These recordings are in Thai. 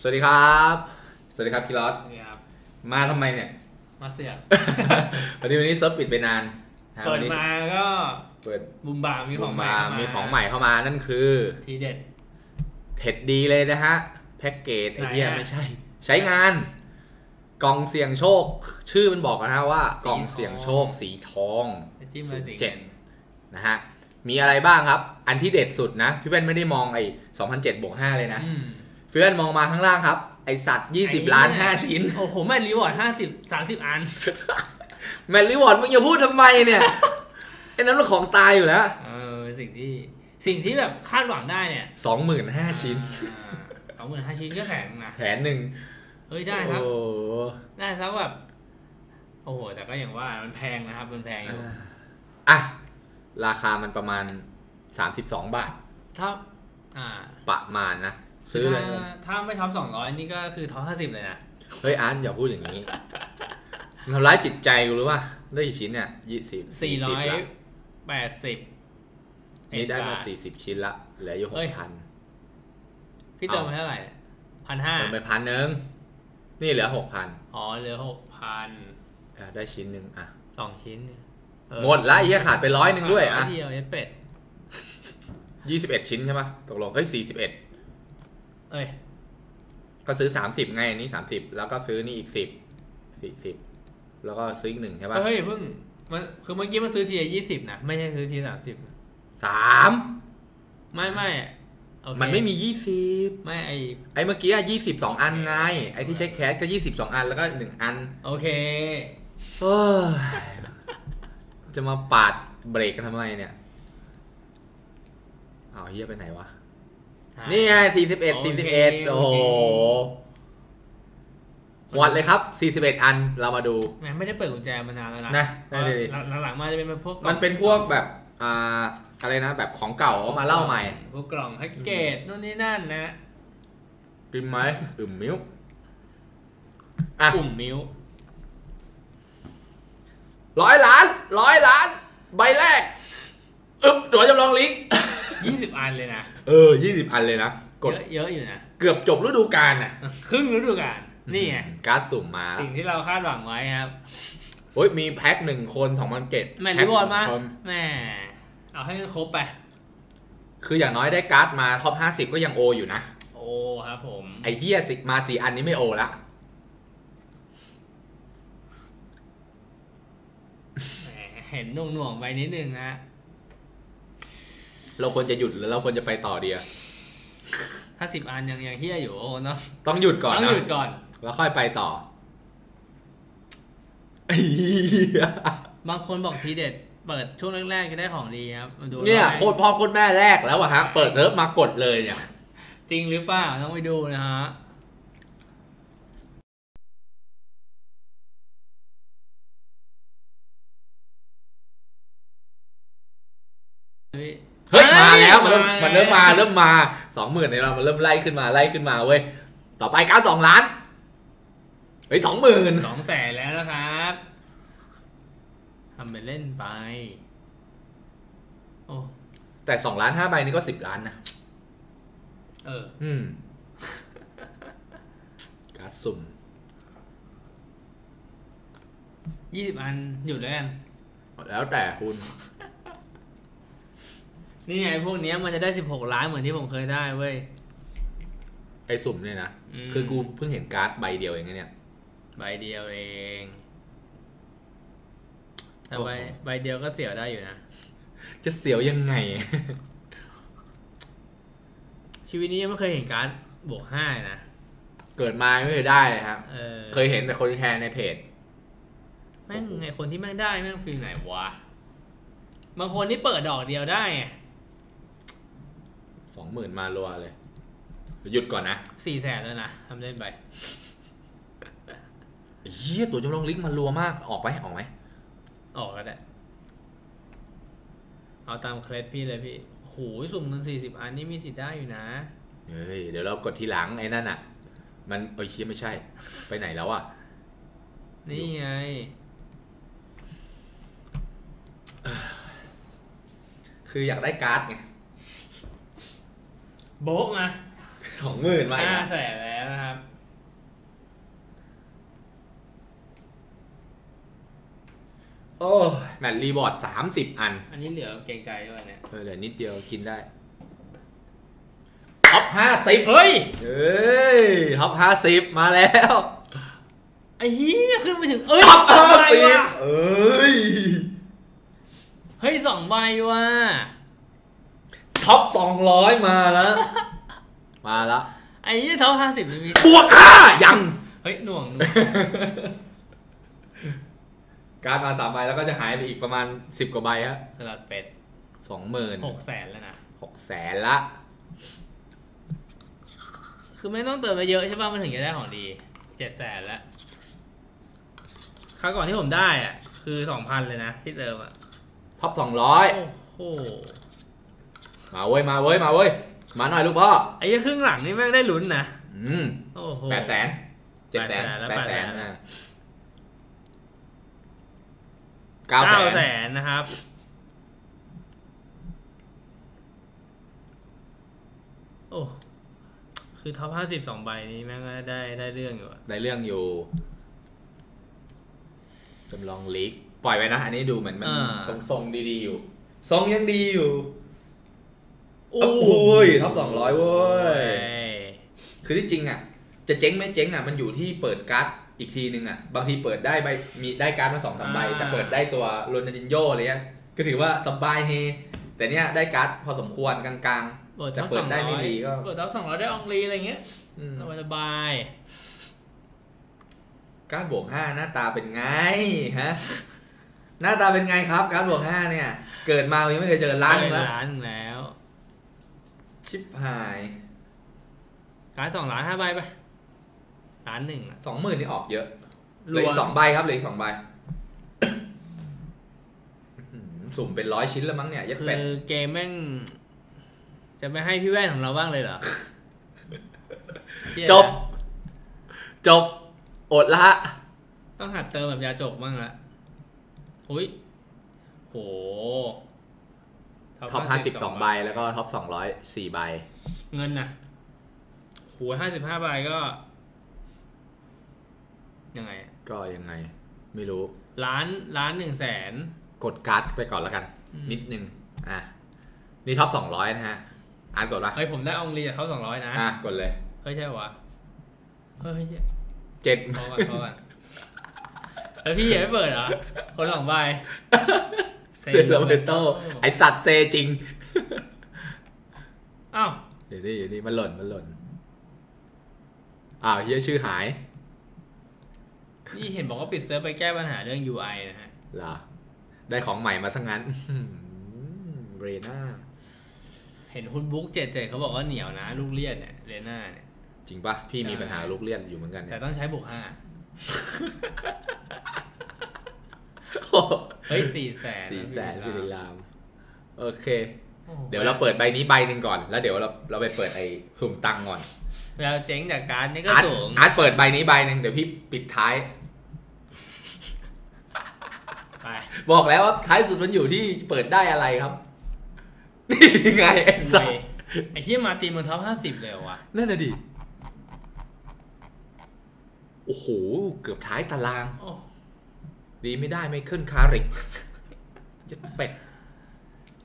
สวัสดีครับ สวัสดีครับพี่รอสนี่ครับ มาทำไมเนี่ย มาเสียบวันนี้วันนี้เซิร์ฟปิดไปนานนะเปิวัดนนี้มาก็เปิดบุมบามมีของใหม่มาเข้ามีของใหม่เข้ามานั่นคือทีเด็ด เผ็ดดีเลยนะฮะ แพ็กเกจไอ้เหี้ยไหนอะ ไม่ใช่ ใช้งาน กล่องเสี่ยงโชค ชื่อมันบอกนะฮะว่าสีกล่องเสี่ยงโชคทองสีทอง ไปจิ้มมาสิเจ็ดนะฮะ มีอะไรบ้างครับ อันที่เด็ดสุดนะ พี่เป็นไม่ได้มองไอ้2007บวก5เลยนะ อืมเพื่อนมองมาข้างล่างครับ ไอสัตว์ 20 ล้าน 5 ชิ้น โอ้โห แม่รีวอร์ดห้าสิบสามสิบอัน แมนรีวอร์ดมึงอย่าพูดทำไมเนี่ย ไอ้นั้นมันของตายอยู่แล้ว เออเป็นสิ่งที่สิ่งที่แบบคาดหวังได้เนี่ย25,000ชิ้นสองหมื่นห้าชิ้นก็แสนนะแผนหนึ่งเฮ้ยได้ครับโอ้โหได้ครับแบบโอ้โห แต่ก็อย่างว่ามันแพงนะครับ มันแพงอยู่ อะ ราคามันประมาณ32บาท ถ้า อ่า ประมาณนะ ซื้อเลย ถ้าถ้าไม่ท็อปสองร้อยนี่ก็คือท็อปห้าสิบเลยนะ เฮ้ยอาร์ตอย่าพูดอย่างนี้มันทำร้ายจิตใจกูรู้ป่ะได้กี่ชิ้นเนี่ยยี่สิบสี่ร้อยละแปดสิบนี่ได้มาบทสี่สิบชิ้นละเหลืออยู่หเอ้กยพันพี่เติมมาเท่าไหร่พันห้าเติมไปพันหนึ่งนี่เหลือหกพันอ๋อเหลือหกพันได้ชิ้นหนึ่งอะสองชิ้นเนี่ยเออหมดละไอ้เหี้ยขาดไปร้อยหนึ่งด้วยอะร้เดียวเอสเป็ดยี่สิบเอ็ดชิ้นใช่ปะตกลงเอ้ยสี่สิบเอ็ด เอ้ย ก็ซื้อสามสิบไงอันนี้สามสิบแล้วก็ซื้อนี่อีกสิบสี่สิบแล้วก็ซื้ออีกหนึ่งใช่ปะเฮ้ยเพิ่งมันคือเมื่อกี้มันซื้อทีละยี่สิบนะไม่ใช่ซื้อทีสามสิบสามไม่ไม่โอเคมันไม่มียี่สิบไม่ไอไอ้เมื่อกี้อะยี่สิบสองอันไง ไอ้ที่ใช้แคสก็ยี่สิบสองอันแล้วก็หนึ่งอัน โอเคเฮ้ยจะมาปาดเบรกกันทำไมเนี่ยเอาเฮียไปไหนวะ นี่ไงสี่สิบเอ็ดสี่สิบเอ็ดโอ้โหวัดเลยครับสี่สิบเอ็ดอันเรามาดูแหมไม่ได้เปิดกุญแจมานานแล้วนะนะได้เลยหลังหลังๆมาจะเป็นพวกกล่องมันเป็นพวกแบบอ่าอะไรนะ แบบของเก่าเอามาเล่าใหม่ พวกกล่องแพ็กเกจนู่นนี่นั่นนะกินไหมอึมมิ้วอะกลุ่มมิ้วร้อยล้านร้อยล้าน ใบแรก อึ๊บตัวจำลองลิงก์ ยี่สิบอันเลยนะเออยี่สิบอันเลยนะกดเยอะเยอะอยู่นะเกือบจบฤดูกาลน่ะครึ่งฤดูกาลนี่ไงการ์ดสุ่มมาสิ่งที่เราคาดหวังไว้ครับโอ้ยมีแพ็คหนึ่งคนสองพันเกตแมนรีวอร์ดมาแหม่เอาให้มันครบไป คืออย่างน้อยได้การ์ดมาท็อปห้าสิบก็ยังโออยู่นะโอ้ครับผม ไอ้เฮียสิมาสี่อันนี้ไม่โอละแหมเห็นหน่วงหน่วงๆไปนิดนึงนะ เราควรจะหยุดหรือเราควรจะไปต่อดีอะถ้าสิบอันยังยังเฮี้ยอยู่โอ้เนาะต้องหยุดก่อนต้องนะหยุดก่อน แล้วค่อยไปต่อไอ้เหี้ยบางคนบอกทีเด็ดเปิดช่วงแรกๆจะได้ของดีครับมาดูเนี่ยว่าโคตรพ่อโคตรแม่แรกแล้วอะฮะ เปิดเริ่มมากดเลยเนี่ย จริงหรือเปล่าต้องไปดูนะฮะเฮ้ย เฮ้ยมาแล้วมันเริ่มมาแล้วมันเริ่มมาเริ่มมาสองหมื่นในเรามันเริ่มไล่ขึ้นมาไล่ขึ้นมาเว้ยต่อไปการสองล้านเฮ้ยสองหมื่นสองแสนแล้วนะครับทำไปเล่นไป โอ้แต่สองล้านห้าใบนี่ก็สิบล้านนะ เออ อืม การดสุ่มยี่สิบอันหยุดแล้วกัน แล้วแต่คุณ นี่ไงพวกเนี้ยมันจะได้สิบหกล้านเหมือนที่ผมเคยได้เว้ย ไอ้สุ่มเนี่ยนะ อืม คือกูเพิ่งเห็นการ์ดใบเดียวเองนะเนี่ย ใบเดียวเองแต่โอ้โหใบใบเดียวก็เสียวได้อยู่นะ จะเสียวยังไง ชีวิตนี้ยังไม่เคยเห็นการ์ดบวกห้าเลยนะ เกิดมาไม่เคยได้เลยครับ เออเคยเห็นแต่คนแชร์ในเพจ แม่งไอคนที่แม่งได้แม่งฟีลไหนวะ บางคนนี่เปิดดอกเดียวได้ไง สองหมื่นมารัวเลย หยุดก่อนนะสี่แสนแล้วนะทำเล่นไปเฮียตัวจำลองลิงก์มันรัวมากออกไปออกไหมออกก็ได้ เอาตามเคล็ดพี่เลยพี่โหสุ่มเงินสี่สิบอันนี่มีสิทธิ์ได้อยู่นะ เฮ้ย เดี๋ยวเรากดทีหลังไอ้นั่นอะ มันเอ้ยเฮียไม่ใช่ ไปไหนแล้วอะ นี่ไง คืออยากได้การ์ดไง โบ๊ะมาสองหมื่นไปห้าแสนแล้วนะครับ โอ้แมตรีบอร์ดสามสิบอัน อันนี้เหลือเกงใจด้วยเนี่ยเออเหลือนิดเดียวกินได้ท็อปห้าสิบเฮ้ยเฮ้ยท็อปห้าสิบมาแล้วไอ้เหี้ยขึ้นไปถึง เอ้ยท็อปห้าสิบเอ้ย เฮ้ยสองใบว่ะ ท็อปสองร้อยมาแล้ว มาแล้วไอ้เหี้ยเท่าห้าสิบมีบวกห้ายัง เฮ้ยหน่วงหน่วงการดมาสามใบแล้วก็จะหายไปอีกประมาณสิบกว่าใบฮะสลัดเป็ดสองหมื่นหกแสนแล้วนะหกแสนละ คือไม่ต้องเติมไปเยอะใช่ป่ะมันถึงจะได้ของดีเจ็ดแสนแล้วคราวก่อนที่ผมได้อะ คือสองพันเลยนะ ที่เติมอะท็อปสองร้อยโอ้โห มาเว้ยมาเว้ยมาเว้ยมาหน่อยลูกพ่อไอ้เหี้ยครึ่งหลังนี่แม่งได้ลุ้นนะอืมโอ้โหแปดแสนเจ็ดแสน800,000แปดแสนแล้วอะเก้าเก้าแสแสนนนะครับโอ้คือท็อปห้าสิบสองใบนี้แม่งก็ได้ได้เรื่องอยู่อะได้เรื่องอยู่จำลองลีกปล่อยไว้นะ อันนี้ดูเหมือนมันทรงทรงๆดีๆอยู่ ทรงยังดีอยู่ โอ้โหท็อปสองร้อยเว้ยเอ้ย คือที่จริงอะ จะเจ๊งไม่เจ๊งอะ มันอยู่ที่เปิดการ์ดอีกทีนึงอะ บางทีเปิดได้ใบมีได้การ์ดมาสองสามใบ แต่เปิดได้ตัวโรนัลดินโยอะไรเงี้ยก็ถือว่าสบายเฮ แต่เนี้ยได้การ์ดพอสมควรกลางเปิดแต่ท็อปเปิสดองได้ร้ไม่อยดีก็ เปิดท็อปสองร้อยได้อองลีอะไรเงี้ยๆอืมสบายสบายการ์ดบวกห้าหน้าตาเป็นไงฮะหน้าตาเป็นไงครับ การ์ดบวกห้าเนี่ย เกิดมายังไม่เคยเจอล้านหนึงแล้ว ล้านหนึ่งแล้ว ชิบหายขายสองล้านห้าใบไปล้านหนึ่งอะสองหมื่นนี่ออกเยอะเหรลือวอีมกสองใบครับเหลืออีกสองใบอื้อหือสุ่มเป็นร้อยชิ้นแล้วมั้งเนี่ยยัดคืเป็ดอเกมแม่ง จะไม่ให้พี่แว่นของเราบ้างเลยเหรอ จบ จบ อดละ ต้องหัดเติมแบบยาจกบ้างละอุ้ย โห ท็อปห้าสิบสองใบแล้วก็ท็อปสองร้อยสี่ใบ เงินน่ะโหห้าสิบห้าใบก็ ยังไงอะก็ยังไง ไม่รู้ ล้านล้านหนึ่งแสนกดการ์ดไปก่อนแล้วกันอืมนิดนึง อะ นี่ท็อปสองร้อยนะฮะ อ่านกดปะเฮ้ยผมได้อองลีจากเขาสองร้อยนะ อะ กดเลย เฮ้ยใช่ปะวะเฮ้ยเจ็ดพอก่อนพอก่อนแล้วพี่ยังไม่เปิดเหรอ คนละสองใบ เซโลเมโตไอสัตว์เซจริง อ้าวเดี๋ยวนี่เดี๋ยวนี่มันหล่นมันหล่น อ้าวเฮียชื่อหาย นี่เห็นบอกว่าปิดเซิร์ฟไปแก้ปัญหาเรื่อง UI นะฮะเหรอ ได้ของใหม่มาทั้งนั้นเรน่าเห็นคุณบุ๊กเจ็ดเจ็ดเขาบอกว่าเหนียวนะ ลูกเลียดเนี่ยเรน่าเนี่ย จริงปะพี่มีใช่ปัญหาลูกเลียดอยู่เหมือนกันแต่เนี่ยต้องใช้บุกห้าโอ้โห เฮ้ยสี่แสนสี่แสนกิริลามโอเคโอ้โหเดี๋ยวเราเปิดใบนี้ใบหนึ่งก่อน แล้วเดี๋ยวเราเราไปเปิดไอ้สุ่มตังค์ก่อนเราเจ๊งจากการดนี่ก็อาร์ตสูงอาร์ตเปิดใบนี้ใบหนึ่งเดี๋ยวพี่ปิดท้ายไปบอกแล้วว่าท้ายสุดมันอยู่ที่เปิดได้อะไรครับนี่ไงไอ้สัสไอ้ที่มาตีมันท็อปห้าสิบเลยเหรอวะนั่นน่ะดิโอ้โห เกือบท้ายตาราง โอ้ ดีไม่ได้ไม่ขึ้นคาริกจะเป็ด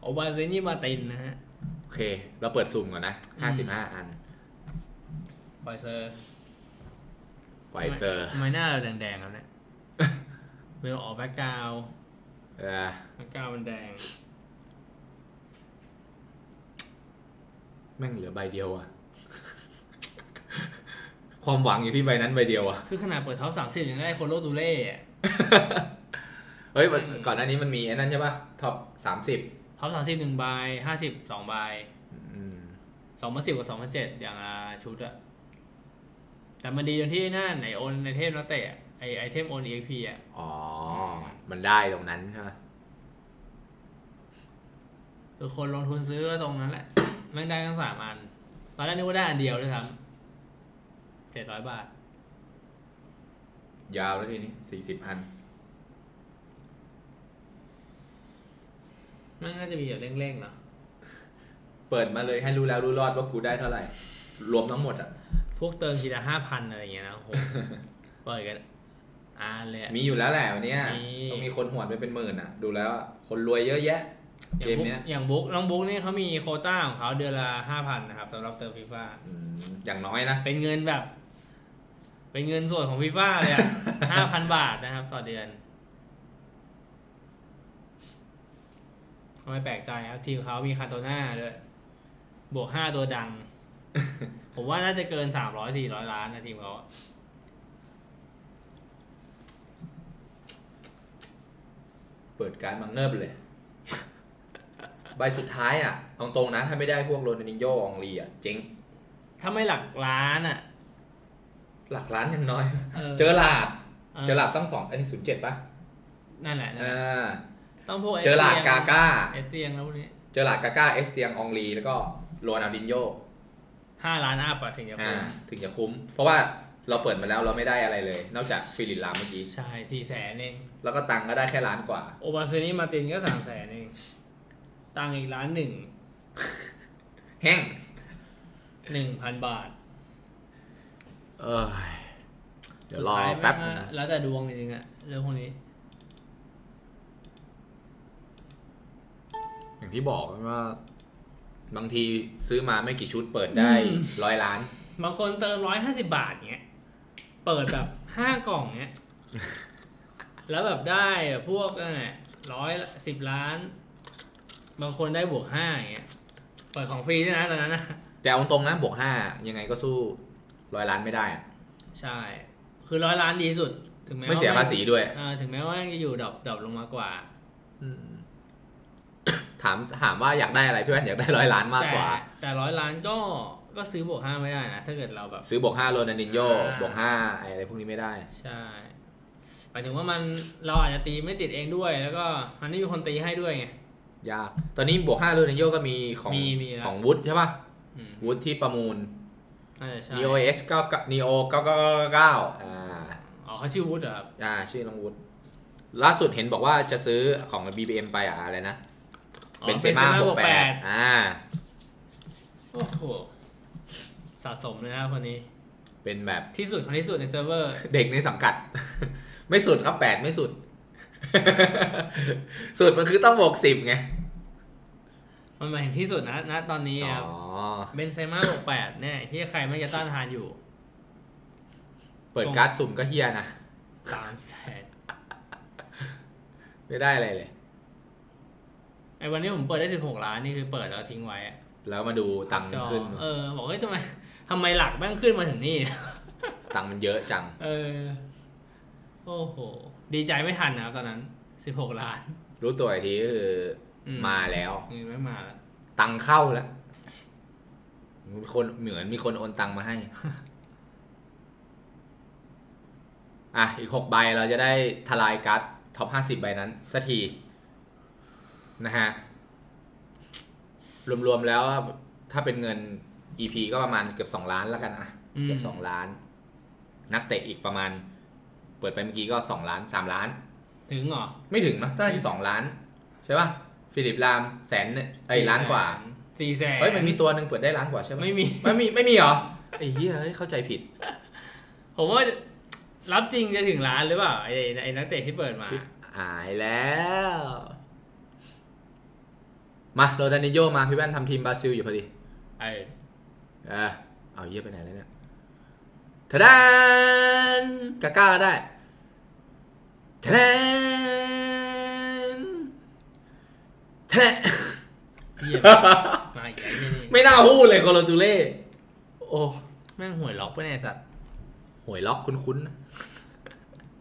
โอบาเซนี่มาตินนะฮะ โอเค เราเปิดสุ่มก่อนนะอืห้ามสิบห้าอันปล่อยเซอร์ไวเซอร์ทำไมหน้าเราแดงๆครับเนี่ยเวลออกแบ็กกราวเออแบ็กกราวมันแดง แม่งเหลือใบเดียวอะความหวังอยู่ที่ใบนั้นใบเดียวอะคือขนาดเปิดท็อปสามสิบยังได้โคโลดูเล่อะ เฮ้ยมันก่อนหน้านี้มันมีไอ้นั่นใช่ปะท็อปสามสิบท็อปสามสิบหนึ่งใบห้าสิบสองใบอืมสองพันสิบกับสองพันเจ็ดอย่างละชุดอะแต่มันดีตรงที่นั่นไอโอนไอเทมนักเตะอะไอไอเทมโอนเอ็กพีอะอ๋อ มันได้ตรงนั้นใช่ไหมคือคนลงทุนซื้อก็ตรงนั้นแหละแม่งได้ทั้งสามอันตอนแรกนึกว่าได้อันเดียวด้วยซ้ำเจ็ดร้อยบาท ยาวแล้วทีนี้สี่สิบอันแม่งน่าจะมีแบบเร่งๆเนาะเปิดมาเลยให้รู้แล้วรู้รอดว่ากูได้เท่าไหร่ รวมทั้งหมดอะพวกเติมทีละห้าพันอะไรอย่างเงี้ยนะโอ้โหเปิดกันอ่านเลยอะ มีอยู่แล้วแหละวันเนี้ยมี ต้องมีคนหวดไปเป็นหมื่นอะ ดูแล้วคนรวยเยอะแยะอย่าเกงมบุ๊กเนี้ยอย่างบุ๊กน้องบุ๊กนี่เขามีโควต้าของเขาเดือนละห้าพันนะครับสำหรับเติมฟีฟ่าอืมอย่างน้อยนะ เป็นเงินแบบ เป็นเงินส่วนของฟีฟ่าเลยอะห้าพันบาทนะครับ ต่อเดือนไม่แปลกใจครับ ทีมเขามีคาโตน่าด้วย บวกห้าตัวดัง ผมว่าน่าจะเกินสามร้อยสี่ร้อยล้านนะทีมเขาอะเปิดการดมาเงิบเลย ใบสุดท้ายอะเอาตรงนะ ถ้าไม่ได้พวกโรนัลดินโยอองลีอะ เจ๊งถ้าไม่หลักล้านอะ หลักล้านยังน้อยเออเจอหลาดเออเจอหลาดตั้งสองเอ้ยศูนย์เจ็ดป่ะนั่นแหละนั่นแหอ่ละาต้องพวกเจอหลาดกาก้าเอสเซียงแล้วพวกนี้เจอหลาดกาก้าเอสเตียงอองลีแล้วก็โรนัลดินโยห้าล้านอัพอะถึงจะอ่าคุ้มถึงจะคุ้ม เพราะว่าเราเปิดมาแล้วเราไม่ได้อะไรเลย นอกจากฟิลิปลามเมื่อกี้ ใช่สี่แสนเอง แล้วก็ตังค์ก็ได้แค่ล้านกว่า โอบาเซนี่มาร์ตินก็สามแสนเอง ตังค์อีกล้านหนึ่งแห้งหนึ่งพันบาท เออเดี๋ยวรอสุท้ายแป๊บม่นึงงอะนะแล้วแต่ดวงจริงๆอะเรื่องพวกนี้ อย่างที่บอกว่า บางทีซื้อมาไม่กี่ชุดเปิดได้อืมร้อยล้าน บางคนเติมร้อยห้าสิบาทเงี้ย เปิดแบบห้ากล่องเงี้ย แล้วแบบได้แบบพวกนั่นแหละร้อยสิบล้าน บางคนได้บวกห้าอย่างเงี้ย เปิดของฟรีด้วยนะตอนนั้นนะแต่เอาตรงนะบวกห้ายังไงก็สู้ ร้อยล้านไม่ได้อะใช่ คือร้อยล้านดีสุด ถึงแม้ไม่เสียว่ภาษีด้วยอ่าถึงแม้ว่าจะอยู่ดรอปดรอปลงมากว่าถามถามว่าอยากได้อะไรพี่แว่นอยากได้ร้อยล้านมากแต่กว่า แต่ร้อยล้านก็ก็ซื้อบวกห้าไม่ได้นะ ถ้าเกิดเราแบบ ซื้อบวกห้าโรนัลดินโยอ่าบวกห้าอะไรพวกนี้ไม่ได้ ใช่หมายถึงว่ามันเราอาจจะตีไม่ติดเองด้วย แล้วก็มันไม่มีคนตีให้ด้วยไงยาก ตอนนี้บวกห้าโรนัลดินโยก็มีของมีมีแล้วของวุฒใช่ป่ะอืมวุฒที่ประมูล น่าจะใช่ neo s 9 neo 999อ่าอ๋อเขาชื่อวุฒิเหรอครับอ่าชื่อน้องวุฒล่าสุดเห็นบอกว่าจะซื้อของ BBM ไปอะอะไรนะอ๋อเป็นเซมาบวกแปดอ่าโอ้โหสะสมเลยนะครับคนนี้ เป็นแบบที่สุดของที่สุดในเซิร์ฟเวอร์ เด็กในสังกัด ไม่สุดครับแปดไม่สุด สุดมันคือต้องบวกสิบไง มันหมายถึงที่สุดนะณตอนนี้อ๋ครับอเบนเซม่าบวกแปดเนี่ยที่ใครไม่จะต้านทานอยู่ เปิดการ์ดสุ่มก็เฮียนะสามแสนไม่ได้อะไรเลยไอ้วันนี้ผมเปิดได้สิบหกล้านนี่คือเปิดแล้วทิ้งไว้อะแล้วมาดูตังค์จอขึ้น เออ บอกเฮ้ยทำไมทำไมหลักแม่งขึ้นมาถึงนี่ ตังค์มันเยอะจัง เออ โอ้โห ดีใจไม่ทันนะครับตอนนั้นสิบหกล้าน รู้ตัวอีกทีก็คืออ มมาแล้วเงินไม่มาแล้วตังค์เข้าแล้วมีคนเหมือนมีคนโอนตังค์มาให้ อะ อีกหกใบเราจะได้ทลายการ์ดท็อปห้าสิบใบนั้นสักที นะฮะ รวมๆแล้วถ้าเป็นเงิน EP ก็ประมาณเกือบสองล้านแล้วกันอะ เกือบสองล้าน นักเตะอีกประมาณ เปิดไปเมื่อกี้ก็สองล้านสามล้าน ถึงเหรอ ไม่ถึงนะน่าจะสองล้าน ใช่ป่ะ ฟิลิปลามแสนเนี่ยไอ้ยล้านกว่าสี่แสนเฮ้ยมันมีตัวหนึ่งเปิดได้ล้านกว่าใช่ไหมไม่มีไม่มีไม่มีเหรอไอ้เหี้ยเฮ้ยเข้าใจผิด ผมว่ารับจริงจะถึงล้านหรือเปล่าไอ้ไอ้นักเตะที่เปิดมาชิบหายแล้ว มาโรดานิโยมาพี่แว่นทำทีมบราซิลอยู่พอดีไอ้เออเอาเยี่ยไปไหนแล้วเนี่ยทะดานกาก้าก็ได้ทะดาน ทะดานเหี้ยมาอีกแล้วไอ้นี่ไม่น่าพูดเลยโคโลตูเล่โอ้แม่งหวยล็อกไปในยไอ้สัตว์หวยล็อกคุ้นๆนะ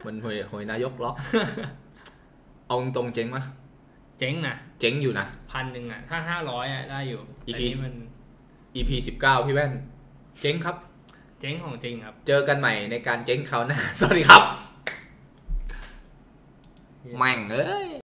มันหวยหวยนายกล็อก เอาตรงๆเจ๊งปะเจ๊งนะเจ๊งอยู่นะ พันหนึ่งอะ ถ้าห้าร้อยอะได้อยู่อีแต่พีนี่มัน EP สิบเก้าพี่แว่น เจ๊งครับ เจ๊งของจริงครับ เจอกันใหม่ในการเจ๊งคราวหน้า สวัสดีครับ แม่งเอ้ย